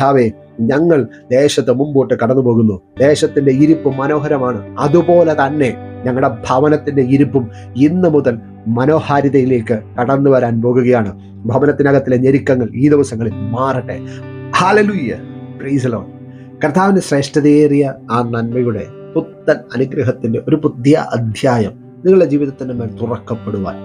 കർത്താവെ ഞങ്ങൾ ദേശത്ത് മുമ്പോട്ട് കടന്നു പോകുന്നു ദേശത്തിന്റെ ഇരിപ്പ് മനോഹരമാണ്. അതുപോലെ തന്നെ ഞങ്ങളുടെ ഭവനത്തിന്റെ ഇരിപ്പും ഇന്ന് മുതൽ മനോഹാരിതയിലേക്ക് കടന്നു വരാൻ പോകുകയാണ്. ഭവനത്തിനകത്തിലെ ഞെരുക്കങ്ങൾ ഈ ദിവസങ്ങളിൽ മാറട്ടെ. ഹാലലുയ്യ പ്രീസലോ ശ്രേഷ്ഠതയേറിയ ആ നന്മയുടെ പുത്തൻ അനുഗ്രഹത്തിന്റെ ഒരു പുതിയ അധ്യായം നിങ്ങളുടെ ജീവിതത്തിന്റെ മേൽ തുറക്കപ്പെടുവാൻ.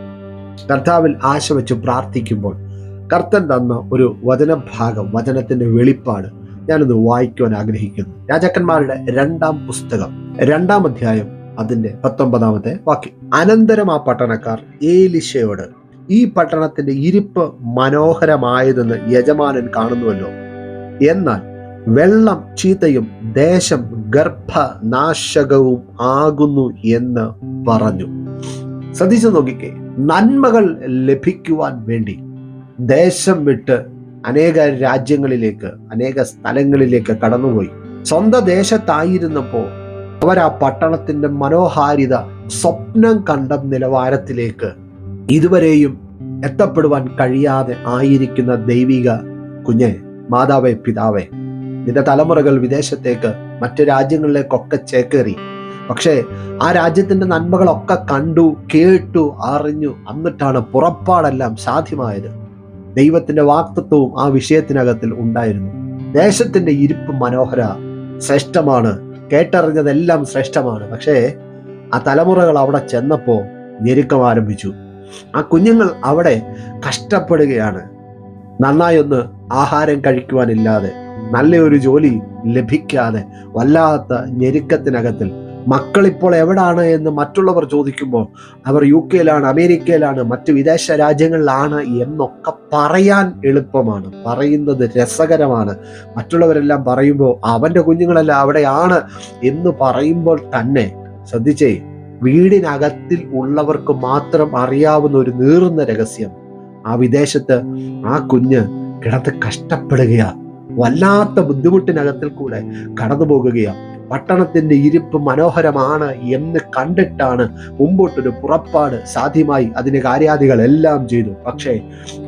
കർത്താവിൽ ആശ വെച്ച് പ്രാർത്ഥിക്കുമ്പോൾ കർത്തൻ തന്ന ഒരു വചനഭാഗം വചനത്തിന്റെ വെളിപ്പാട് ഞാനൊന്ന് വായിക്കുവാൻ ആഗ്രഹിക്കുന്നു. രാജാക്കന്മാരുടെ രണ്ടാം പുസ്തകം രണ്ടാം അധ്യായം അതിന്റെ പത്തൊമ്പതാമത്തെ വാക്യം. അനന്തരം ആ പട്ടണക്കാർ ഏലിശയോട് ഈ പട്ടണത്തിന്റെ ഇരിപ്പ് മനോഹരമായതെന്ന് യജമാനൻ കാണുന്നുവല്ലോ. എന്നാൽ വെള്ളം ചീത്തയും ദേശം ഗർഭനാശകവും ആകുന്നു എന്ന് പറഞ്ഞു. ശ്രദ്ധിച്ചു നോക്കിക്കേ നന്മകൾ ലഭിക്കുവാൻ വേണ്ടി ദേശം വിട്ട് അനേക രാജ്യങ്ങളിലേക്ക് അനേക സ്ഥലങ്ങളിലേക്ക് കടന്നുപോയി. സ്വന്തം ദേശത്തായിരുന്നപ്പോൾ അവർ ആ പട്ടണത്തിന്റെ മനോഹാരിത സ്വപ്നം കണ്ട നിലവാരത്തിലേക്ക് ഇതുവരെയും എത്തപ്പെടുവാൻ കഴിയാതെ ആയിരിക്കുന്ന ദൈവിക കുഞ്ഞെ മാതാവേ പിതാവേ നിന്റെ തലമുറകൾ വിദേശത്തേക്ക് മറ്റു രാജ്യങ്ങളിലേക്കൊക്കെ ചേക്കേറി. പക്ഷേ ആ രാജ്യത്തിന്റെ നന്മകളൊക്കെ കണ്ടു കേട്ടു അറിഞ്ഞു എന്നിട്ടാണ് പുറപ്പാടെല്ലാം സാധ്യമായത്. ദൈവത്തിന്റെ വാക്തത്വവും ആ വിഷയത്തിനകത്തിൽ ഉണ്ടായിരുന്നു. ദേശത്തിന്റെ ഇരിപ്പ് മനോഹര ശ്രേഷ്ഠമാണ്. കേട്ടറിഞ്ഞതെല്ലാം ശ്രേഷ്ഠമാണ്. പക്ഷേ ആ തലമുറകൾ അവിടെ ചെന്നപ്പോൾ ഞെരുക്കം ആരംഭിച്ചു. ആ കുഞ്ഞുങ്ങൾ അവിടെ കഷ്ടപ്പെടുകയാണ്. നന്നായൊന്ന് ആഹാരം കഴിക്കുവാനില്ലാതെ നല്ലൊരു ജോലി ലഭിക്കാതെ വല്ലാത്ത ഞെരുക്കത്തിനകത്തിൽ മക്കൾ ഇപ്പോൾ എവിടാണ് എന്ന് മറ്റുള്ളവർ ചോദിക്കുമ്പോൾ അവർ യു കെയിലാണ് അമേരിക്കയിലാണ് മറ്റ് വിദേശ രാജ്യങ്ങളിലാണ് എന്നൊക്കെ പറയാൻ എളുപ്പമാണ്. പറയുന്നത് രസകരമാണ്. മറ്റുള്ളവരെല്ലാം പറയുമ്പോൾ അവന്റെ കുഞ്ഞുങ്ങളെല്ലാം അവിടെയാണ് എന്ന് പറയുമ്പോൾ തന്നെ ശ്രദ്ധിച്ചേ വീടിനകത്തിൽ ഉള്ളവർക്ക് മാത്രം അറിയാവുന്ന ഒരു നീറുന്ന രഹസ്യം. ആ വിദേശത്ത് ആ കുഞ്ഞ് കിടന്ന് കഷ്ടപ്പെടുകയാണ് വല്ലാത്ത ബുദ്ധിമുട്ടിനകത്തിൽ കൂടെ കടന്നു പോകുകയാ പട്ടണത്തിന്റെ ഇരിപ്പ് മനോഹരമാണ് എന്ന് കണ്ടിട്ടാണ് മുമ്പോട്ടൊരു പുറപ്പാട് സാധ്യമായി അതിന് കാര്യാദികൾ എല്ലാം ചെയ്തു. പക്ഷേ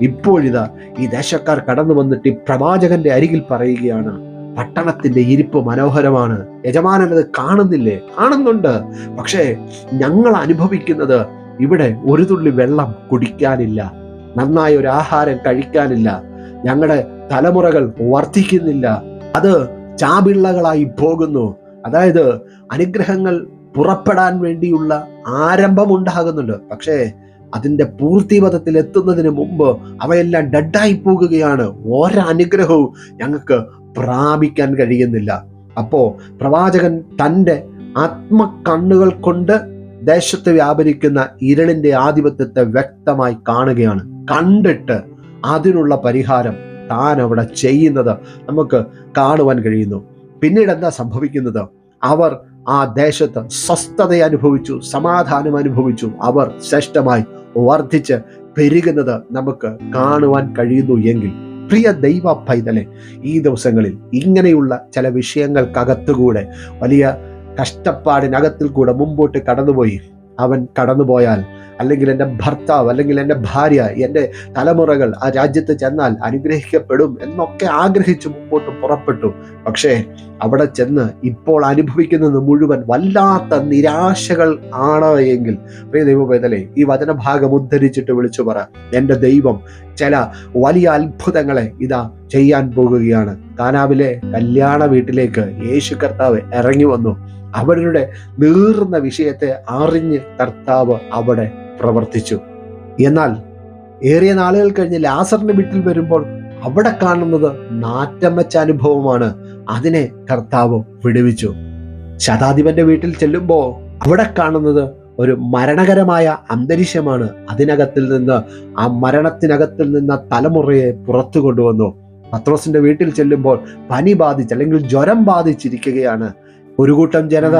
ഇപ്പോഴിതാ ഈ ദേശക്കാർ കടന്നു വന്നിട്ട് ഈ പ്രവാചകന്റെ അരികിൽ പറയുകയാണ് പട്ടണത്തിന്റെ ഇരിപ്പ് മനോഹരമാണ്. യജമാനൻ അത് കാണുന്നില്ലേ? കാണുന്നുണ്ട്. പക്ഷേ ഞങ്ങൾ അനുഭവിക്കുന്നത് ഇവിടെ ഒരു തുള്ളി വെള്ളം കുടിക്കാനില്ല. നന്നായ ഒരു ആഹാരം കഴിക്കാനില്ല. ഞങ്ങളുടെ തലമുറകൾ വർദ്ധിക്കുന്നില്ല. അത് ചാപിള്ളകളായി പോകുന്നു. അതായത് അനുഗ്രഹങ്ങൾ പുറപ്പെടാൻ വേണ്ടിയുള്ള ആരംഭം ഉണ്ടാകുന്നുണ്ട് പക്ഷേ അതിന്റെ പൂർത്തിപഥത്തിൽ എത്തുന്നതിന് മുമ്പ് അവയെല്ലാം ഡെഡായി പോകുകയാണ്. ഓരോ അനുഗ്രഹവും ഞങ്ങൾക്ക് പ്രാപിക്കാൻ കഴിയുന്നില്ല. അപ്പോൾ പ്രവാചകൻ തന്റെ ആത്മകണ്ണുകൾ കൊണ്ട് ദേശത്ത് വ്യാപരിക്കുന്ന ഇരുളിന്റെ ആധിപത്യത്തെ വ്യക്തമായി കാണുകയാണ്. കണ്ടിട്ട് അതിനുള്ള പരിഹാരം താൻ അവിടെ ചെയ്യുന്നത് നമുക്ക് കാണുവാൻ കഴിയുന്നു. പിന്നീട് എന്താ സംഭവിക്കുന്നത്? അവർ ആ ദേശത്ത് സ്വസ്ഥത അനുഭവിച്ചു സമാധാനം അനുഭവിച്ചു. അവർ ശ്രേഷ്ഠമായി വർദ്ധിച്ച് പെരുകുന്നത് നമുക്ക് കാണുവാൻ കഴിയുന്നു എങ്കിൽ പ്രിയ ദൈവ പൈതലെ ഈ ദിവസങ്ങളിൽ ഇങ്ങനെയുള്ള ചില വിഷയങ്ങൾക്കകത്തുകൂടെ വലിയ കഷ്ടപ്പാടിനകത്തിൽ കൂടെ മുമ്പോട്ട് കടന്നുപോയി. അവൻ കടന്നുപോയാൽ അല്ലെങ്കിൽ എന്റെ ഭർത്താവ് അല്ലെങ്കിൽ എന്റെ ഭാര്യ എന്റെ തലമുറകൾ ആ രാജ്യത്ത് ചെന്നാൽ അനുഗ്രഹിക്കപ്പെടും എന്നൊക്കെ ആഗ്രഹിച്ച് മുമ്പോട്ട് പുറപ്പെട്ടു. പക്ഷേ അവിടെ ചെന്ന് ഇപ്പോൾ അനുഭവിക്കുന്നത് മുഴുവൻ വല്ലാത്ത നിരാശകൾ ആണ് എങ്കിൽ പ്രിയ ദൈവവേദലെ ഈ വചനഭാഗം ഉദ്ധരിച്ചിട്ട് വിളിച്ചു പറ. എന്റെ ദൈവം ചില വലിയ അത്ഭുതങ്ങളെ ഇതാ ചെയ്യാൻ പോകുകയാണ്. കാനാവിലെ കല്യാണ വീട്ടിലേക്ക് യേശു കർത്താവ് ഇറങ്ങി വന്നു. അവരുടെ നീർന്ന വിഷയത്തെ അറിഞ്ഞ് കർത്താവ് അവിടെ പ്രവർത്തിച്ചു. എന്നാൽ ഏറിയ നാളുകൾ കഴിഞ്ഞ് ലാസറിന്റെ വീട്ടിൽ വരുമ്പോൾ അവിടെ കാണുന്നത് നാറ്റം വെച്ച അനുഭവമാണ്. അതിനെ കർത്താവ് വിടുവിച്ചു. ശതാധിപന്റെ വീട്ടിൽ ചെല്ലുമ്പോൾ അവിടെ കാണുന്നത് ഒരു മരണകരമായ അന്തരീക്ഷമാണ്. അതിനകത്തിൽ നിന്ന് ആ മരണത്തിനകത്തിൽ നിന്ന് തലമുറയെ പുറത്തു കൊണ്ടുവന്നു. പത്രോസിന്റെ വീട്ടിൽ ചെല്ലുമ്പോൾ പനി ബാധിച്ച് അല്ലെങ്കിൽ ജ്വരം ബാധിച്ചിരിക്കുകയാണ്. ഒരു കൂട്ടം ജനത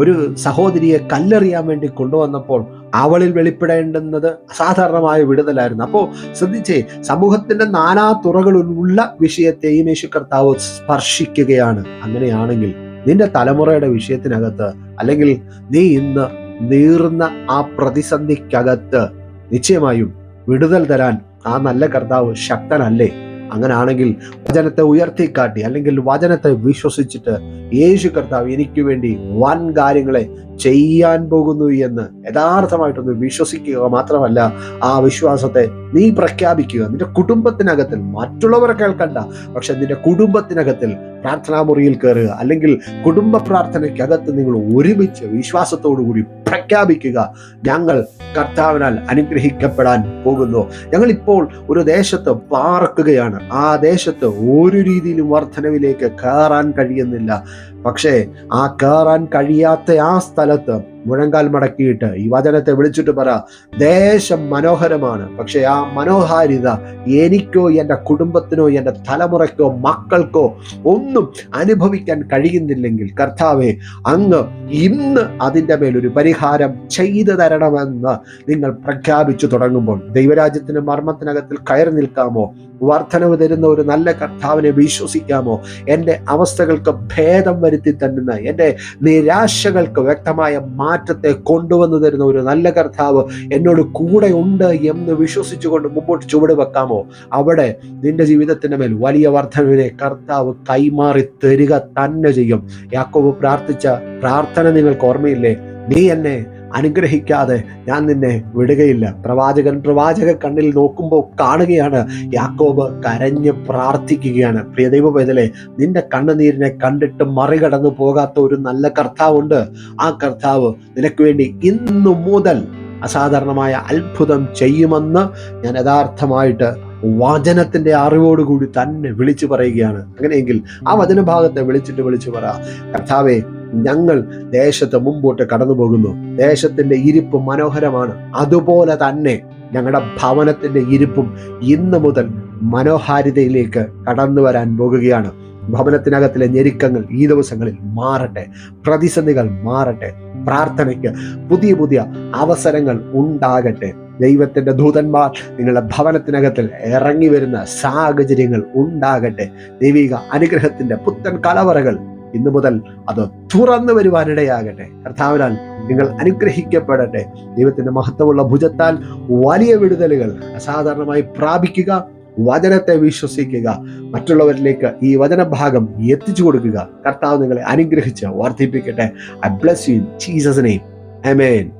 ഒരു സഹോദരിയെ കല്ലെറിയാൻ വേണ്ടി കൊണ്ടുവന്നപ്പോൾ അവളിൽ വെളിപ്പെടേണ്ടുന്നത് അസാധാരണമായ വിടുതലായിരുന്നു. അപ്പോൾ ശ്രദ്ധിച്ചേ സമൂഹത്തിന്റെ നാനാ തുറകളിലുള്ള വിഷയത്തെയും യേശു കർത്താവ് സ്പർശിക്കുകയാണ്. അങ്ങനെയാണെങ്കിൽ നിന്റെ തലമുറയുടെ വിഷയത്തിനകത്ത് അല്ലെങ്കിൽ നീ ഇന്ന് നീർന്ന ആ പ്രതിസന്ധിക്കകത്ത് നിശ്ചയമായും വിടുതൽ തരാൻ ആ നല്ല കർത്താവ് ശക്തനല്ലേ? അങ്ങനാണെങ്കിൽ വചനത്തെ ഉയർത്തിക്കാട്ടി അല്ലെങ്കിൽ വചനത്തെ വിശ്വസിച്ചിട്ട് യേശു കർത്താവ് എനിക്ക് വേണ്ടി വൻ കാര്യങ്ങളെ ചെയ്യാൻ പോകുന്നു എന്ന് യഥാർത്ഥമായിട്ടൊന്ന് വിശ്വസിക്കുക മാത്രമല്ല ആ വിശ്വാസത്തെ നീ പ്രഖ്യാപിക്കുക. നിന്റെ കുടുംബത്തിനകത്തിൽ മറ്റുള്ളവരെ കേൾക്കണ്ട പക്ഷെ നിന്റെ കുടുംബത്തിനകത്തിൽ പ്രാർത്ഥനാ മുറിയിൽ കയറുക. അല്ലെങ്കിൽ കുടുംബ പ്രാർത്ഥനയ്ക്കകത്ത് നിങ്ങൾ ഒരുമിച്ച് വിശ്വാസത്തോടു കൂടി പ്രഖ്യാപിക്കുക. ഞങ്ങൾ കർത്താവിനാൽ അനുഗ്രഹിക്കപ്പെടാൻ പോകുന്നു. ഞങ്ങൾ ഇപ്പോൾ ഒരു ദേശത്ത് പാർക്കുകയാണ്. ആ ദേശത്ത് ഒരു രീതിയിലും വർധനവിലേക്ക് കയറാൻ കഴിയുന്നില്ല. പക്ഷേ ആ കയറാൻ കഴിയാത്ത ആ സ്ഥലത്ത് മുഴങ്കാൽ മടക്കിയിട്ട് ഈ വചനത്തെ വിളിച്ചിട്ട് പറ ദേശം മനോഹരമാണ്. പക്ഷേ ആ മനോഹാരിത എനിക്കോ എന്റെ കുടുംബത്തിനോ എന്റെ തലമുറയ്ക്കോ മക്കൾക്കോ ഒന്നും അനുഭവിക്കാൻ കഴിയുന്നില്ലെങ്കിൽ കർത്താവെ അങ്ങ് ഇന്ന് അതിന്റെ മേലൊരു പരിഹാരം ചെയ്തു തരണമെന്ന് നിങ്ങൾ പ്രഖ്യാപിച്ചു തുടങ്ങുമ്പോൾ ദൈവരാജ്യത്തിന്റെ മർമ്മത്തിനകത്തിൽ കയറി നിൽക്കാമോ? വർധനവ് തരുന്ന ഒരു നല്ല കർത്താവിനെ വിശ്വസിക്കാമോ? എന്റെ അവസ്ഥകൾക്ക് ഭേദം വരുത്തി തരുന്ന എന്റെ നിരാശകൾക്ക് വ്യക്തമായ മാറ്റത്തെ കൊണ്ടുവന്നു തരുന്ന ഒരു നല്ല കർത്താവ് എന്നോട് കൂടെ ഉണ്ട് എന്ന് വിശ്വസിച്ചുകൊണ്ട് മുമ്പോട്ട് ചുവട് വെക്കാമോ? അവിടെ നിന്റെ ജീവിതത്തിന്റെ മേൽ വലിയ വർധനവിനെ കർത്താവ് കൈമാറി തരിക തന്നെ ചെയ്യും. യാക്കോബ് പ്രാർത്ഥിച്ച പ്രാർത്ഥന നിങ്ങൾക്ക് ഓർമ്മയില്ലേ? നീ എന്നെ അനുഗ്രഹിക്കാതെ ഞാൻ നിന്നെ വിടുകയില്ല. പ്രവാചകൻ പ്രവാചക കണ്ണിൽ നോക്കുമ്പോൾ കാണുകയാണ്. യാക്കോബ് കരഞ്ഞ് പ്രാർത്ഥിക്കുകയാണ്. പ്രിയ ദൈവവേദലെ നിന്റെ കണ്ണുനീരിനെ കണ്ടിട്ട് മറികടന്നു പോകാത്ത ഒരു നല്ല കർത്താവുണ്ട്. ആ കർത്താവ് നിനക്ക് വേണ്ടി ഇന്നു മുതൽ അസാധാരണമായ അത്ഭുതം ചെയ്യുമെന്ന് ഞാൻ യഥാർത്ഥമായിട്ട് വചനത്തിന്റെ അറിവോടുകൂടി തന്നെ വിളിച്ചു പറയുകയാണ്. അങ്ങനെയെങ്കിൽ ആ വചനഭാഗത്തെ വിളിച്ചിട്ട് വിളിച്ചു പറ. കർത്താവെ ഞങ്ങൾ ദേശത്ത് മുമ്പോട്ട് കടന്നു പോകുന്നു ദേശത്തിന്റെ ഇരിപ്പ് മനോഹരമാണ്. അതുപോലെ തന്നെ ഞങ്ങളുടെ ഭവനത്തിന്റെ ഇരിപ്പും ഇന്ന് മുതൽ മനോഹാരിതയിലേക്ക് കടന്നു വരാൻ പോകുകയാണ്. ഭവനത്തിനകത്തിലെ ഞെരുക്കങ്ങൾ ഈ ദിവസങ്ങളിൽ മാറട്ടെ. പ്രതിസന്ധികൾ മാറട്ടെ. പ്രാർത്ഥനയ്ക്ക് പുതിയ പുതിയ അവസരങ്ങൾ ഉണ്ടാകട്ടെ. ദൈവത്തിന്റെ ദൂതന്മാർ നിങ്ങളുടെ ഭവനത്തിനകത്തിൽ ഇറങ്ങി വരുന്ന സാഹചര്യങ്ങൾ ഉണ്ടാകട്ടെ. ദൈവിക അനുഗ്രഹത്തിന്റെ പുത്തൻ കലവറകൾ ഇന്നു മുതൽ അത് തുറന്നു വരുവാനിടയാകട്ടെ. കർത്താവിനാൽ നിങ്ങൾ അനുഗ്രഹിക്കപ്പെടട്ടെ. ദൈവത്തിന്റെ മഹത്വമുള്ള ഭുജത്താൽ വലിയ വിടുതലുകൾ അസാധാരണമായി പ്രാപിക്കുക വചനത്തെ വിശ്വസിക്കുക മറ്റുള്ളവരിലേക്ക് ഈ വചനഭാഗം എത്തിച്ചു കൊടുക്കുക. കർത്താവ് നിങ്ങളെ അനുഗ്രഹിച്ച് വർദ്ധിപ്പിക്കട്ടെ. I bless you Jesus name amen